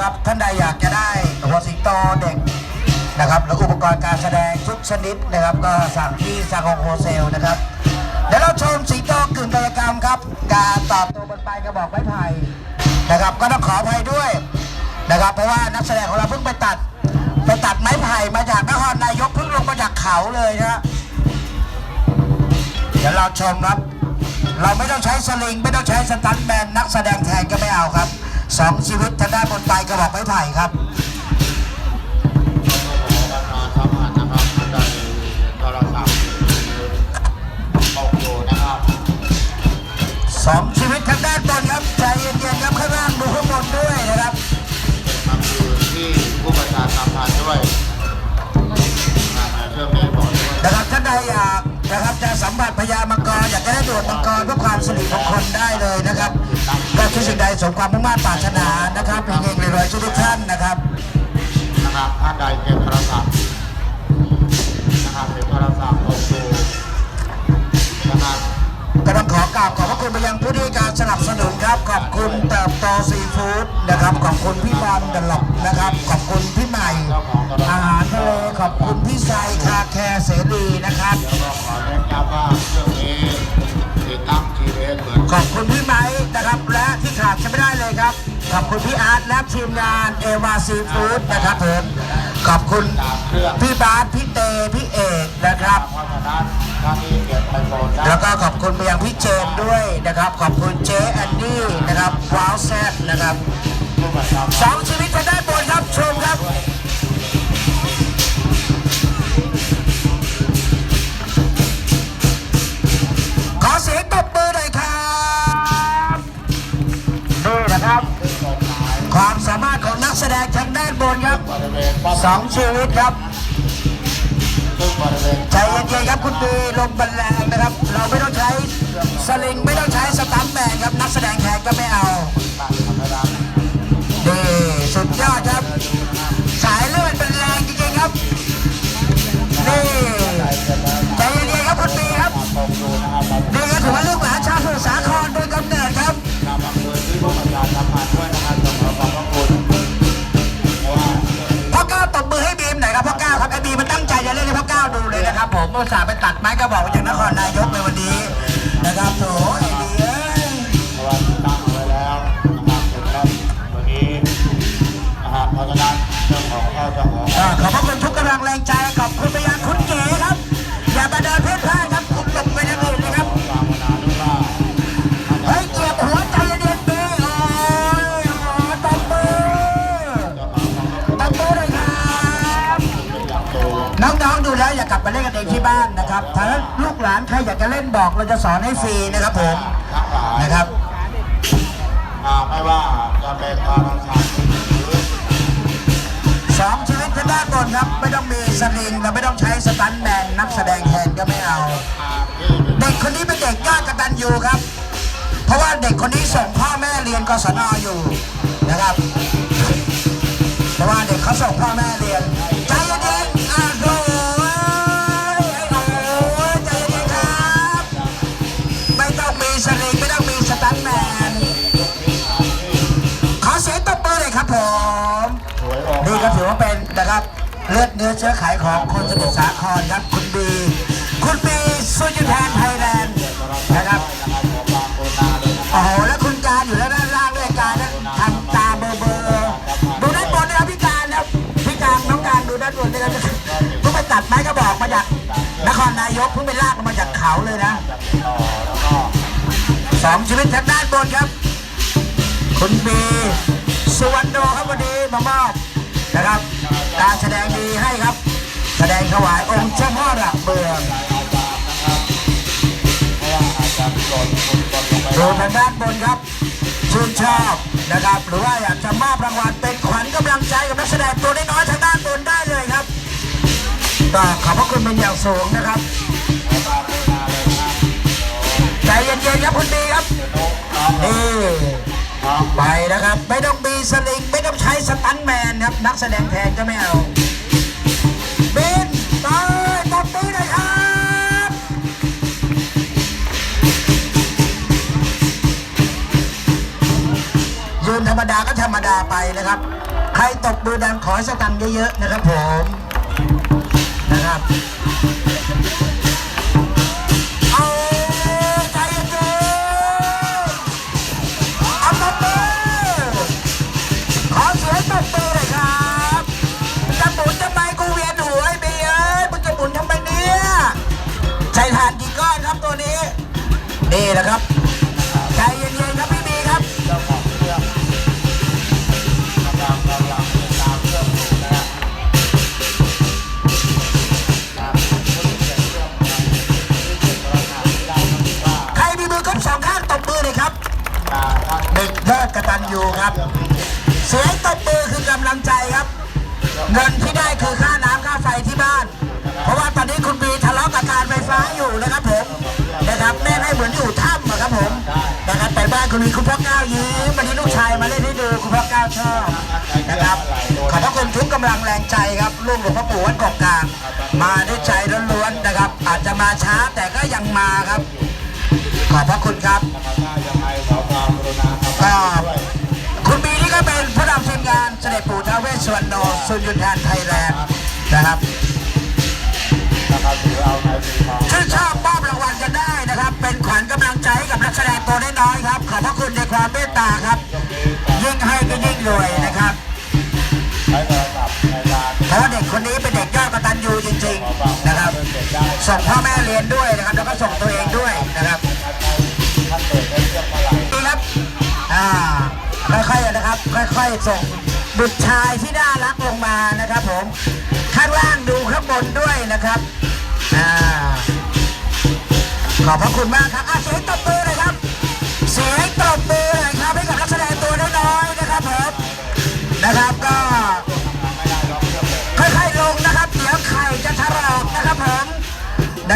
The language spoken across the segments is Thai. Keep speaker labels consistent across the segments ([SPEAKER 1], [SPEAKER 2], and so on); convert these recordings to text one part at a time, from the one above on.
[SPEAKER 1] ครับท่านใดอยากจะได้หัวสิงโตเด็กนะครับและอุปกรณ์การแสดงทุกชนิดนะครับ ก็สั่งที่ซากองโฮเซลนะครับเดี๋ยวเราชมสิงโตกึ่งกิจกรรมครับ การตอบตัวบนปลายกระบอกไม้ไผ่นะครับ ก็ต้องขออภัยด้วยนะครับ เพราะว่านักแสดงของเราเพิ่งไปตัดไปตัดไม้ไผ่มาจากนครนายกเพิ่งลงมาจากเขาเลยนะเดี๋ยวเราชมครับ เราไม่ต้องใช้สลิง ไม่ต้องใช้สตันแบนนักแสดงแทนก็ไม่เอาครับ สองชีวิตทางด้านบนปลายกระบอกไม้ไผ่ครับ
[SPEAKER 2] ประธานสภานะครับท่านใดโทรศัพท์ตกอยู่นะครับ
[SPEAKER 1] สองชีวิตทางด้านบนครับใจเย็นๆครับข้างล่างดูข้างบนด้วยนะครับ
[SPEAKER 2] เป็นคำคืนที่ผู้ประชาสัมพันธ์ด้วยนะครับเรื่องนี้บอกด้วย
[SPEAKER 1] นะครับท่านใดอยากนะครับจะสัมผัสพญามังกรอยากจะได้ดวดมังกรเพื่อความสิริมงคลได้เลยนะครับ ก็ทุกสิ่งใดสมความมุ่งมั่นปรารถนานะครับเฮงๆรวยๆทุกท่านนะครับ
[SPEAKER 2] นะครับท่านใดเก็บโทรศัพท์นะครับเก็บโทรศัพท์ตกอยู่นะครับ
[SPEAKER 1] ก็ต้องขอกราบขอบพระคุณไปยังผู้ที่ให้การสนับสนุนครับ ขอบคุณเติบโตซีฟู้ดนะครับ ขอบคุณพี่บอลดันหลบนะครับ ขอบคุณพี่ใหม่ อาหารทะเลขอบคุณพี่ไซคาแคร์เสรีนะครับ
[SPEAKER 2] เดี๋ยวก็ขอเน้นย้ำว่าเรื่องนี้ติดตั้งทีเอสเหมือน
[SPEAKER 1] ขอบคุณพี่ไม้นะครับ และที่ขาดจะไม่ได้เลยครับ ขอบคุณพี่อาร์ตและทีมงานเอวาซีฟู้ดนะครับผมขอบคุณพี่บาสพี่เตพี่เอกนะครับแล้วก็ขอบคุณไปยังพี่เจมด้วยนะครับ ขอบคุณเจแอนนี่นะครับว้าวแซดนะครับสองชีวิตจะได้บนครับชมครับ ครับสองชีวิตครับใจเย็นๆครับคุณดีลมบันแรงนะครับ เราไม่ต้องใช้สลิงไม่ต้องใช้สตัมแมนครับนักแสดงแขกก็ไม่เอา
[SPEAKER 2] ดี
[SPEAKER 1] สุดยอดครับ สายเลือดเป็นแรงจริงๆครับนี่
[SPEAKER 2] อง
[SPEAKER 1] ที่บ้านนะครับถ้าลูกหลานใครอยากจะเล่นบอกเราจะสอนให้ฟรีนะครับผม
[SPEAKER 2] ทั้งหลาย
[SPEAKER 1] นะครับ
[SPEAKER 2] อ่าไม่ว่าจะเป็นภาราศาสอ
[SPEAKER 1] สองชีวิตทางด้านบนครับ ไม่ต้องมีสลิงและไม่ต้องใช้สตันแมนนักแสดงแทนก็ไม่เอา
[SPEAKER 2] เด็
[SPEAKER 1] กคนนี้เป็นเด็กยอดกระตัญญูครับ เพราะว่าเด็กคนนี้ส่งพ่อแม่เรียนกศนอยู่นะครับ เพราะว่าเด็กเขาส่งพ่อแม่เรี
[SPEAKER 2] ย
[SPEAKER 1] น เป็นนะครับเลือดเนื้อเชื้อไขของคนสมุทรสาครครับคุณบีคุณบีสุยุทแทนไทยแลนด์นะครับ
[SPEAKER 2] โอ้
[SPEAKER 1] โหแล้วคุณการอยู่แล้วด้านล่างด้วยการนะทำตาเบอร์เบอร์ดูด้านบนนะครับพี่การนะพี่การน้องการดูด้านบนด้วยนะครับเพิ่งไปตัดไม้กระบอกมาจากนครนายกเพิ่งไปลากมาจากเขาเลยนะสองชีวิตทางด้านบนครับ คุณบีสุวรรณโดครับวันนี้มามอบ การแสดงดีให้ครับ แสดงถวายองค์เจ้าพ่อหลักเมือง
[SPEAKER 2] เพราะว่าอง
[SPEAKER 1] ดูทางด้านบนครับชื่นชอบนะครับ หรือว่าอยากจะมอบรางวัลเป็นขวัญกำลังใจกับนักแสดงตัวน้อยๆทางด้านบนได้เลยครับก็ขอบพระคุณเป็นอย่างสูงนะครับ
[SPEAKER 2] บางโคนาเยนะ
[SPEAKER 1] ใจเย็นๆครับคุณบีครับ
[SPEAKER 2] น้ องน้อง
[SPEAKER 1] นี่
[SPEAKER 2] น้อ
[SPEAKER 1] ไปนะครับ ไม่ต้องมีสลิงไม่ต้องใช้สตันแมนครับ นักแสดงแทนก็ไม่เอาบินไปตบมือหน่อยครับยืนธรรมดาก็ธรรมดาไปนะครับ ใครตบมือดังขอสตังค์เยอะๆนะครับผมนะครับ แหละครับใจเย็นๆครับพี่บีครับ
[SPEAKER 2] เจ้าของเครื่องกำลังกำลังตามเครื่องอยู่นะฮะครับคุณเสียงเครื่องนะครับที่เป็นโทรศัพท์ที่ได้ก็คือว่า
[SPEAKER 1] ใครมีมือครบสองข้างตบมือเลยครับเด็กยอดกระตันยูครับ เสียงตบมือคือกำลังใจครับ เงินที่ได้คือค่าน้ำค่าไฟที่บ้าน เพราะว่าตอนนี้คุณบีทะเลาะกับการไฟฟ้าอยู่นะครับผม นะครับแม่ให้เหมือนอยู่ถ้ำอะครับผมนะครับแต่บ้านคุณบีคุณพ่อก้าวยิ้มวันนี้ลูกชายมาเล่นให้ดูคุณพ่อก้าวชอบนะครับขอบพระคุณทุกกำลังแรงใจครับลูกหลวงพ่อปู่วัดกาะกลางมาด้วยใจล้วนๆนะครับ อาจจะมาช้าแต่ก็ยังมาครับ ขอบพระคุณครับ
[SPEAKER 2] ก็
[SPEAKER 1] คุณบีนี่ก็เป็นผู้นำทีมงานเสด็จปู่ท้าวเวสสวรรณโนสุนยุทธานไทยแลนด์นะครับ
[SPEAKER 2] นะครับถือเอาในสีทอง
[SPEAKER 1] ชื่นชอบ ส่งพ่อแม่เรียนด้วยนะครับ แล้วก็ส่งตัวเองด้วยนะครับ
[SPEAKER 2] ดีครั
[SPEAKER 1] บอ่าค่อยๆนะครับ ค่อยๆส่งบุตรชายที่น่ารักลงมานะครับผมข้างล่างดูข้างบนด้วยนะครับอ่าขอบพระคุณมากครับอาเสียงตบ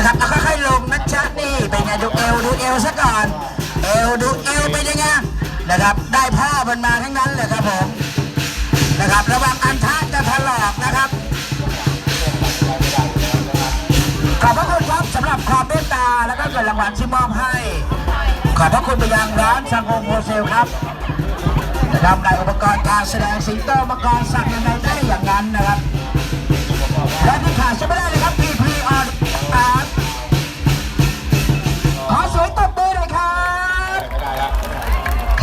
[SPEAKER 1] นะครับเอาค่อยๆลงนะจ๊ะนี่เป็นไงดูเอวดูเอวซะก่อน เอวดูเอวเป็นยังไงนะครับ ได้พ่อมันมาทั้งนั้นเลยครับผมนะครับระวังอันท่าจะถลอกนะครับขอบพระคุณครับสำหรับความเมตตาแล้วก็เงินรางวัลที่มอบให้ ขอบพระคุณไปยังร้านสังคมโฮเซลครับนะครับในอุปกรณ์การแสดงสิงโตมังกรสั่งยังไงได้อย่างนั้นนะครับ และที่ขาดจะไม่ได้เลยครับ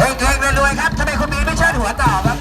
[SPEAKER 1] มือหน่อยครับ
[SPEAKER 2] ไม่ได้แล้ว
[SPEAKER 1] เฮงๆรวยๆครับทำไมคุณมีไม่เชิดหัวต่อครับ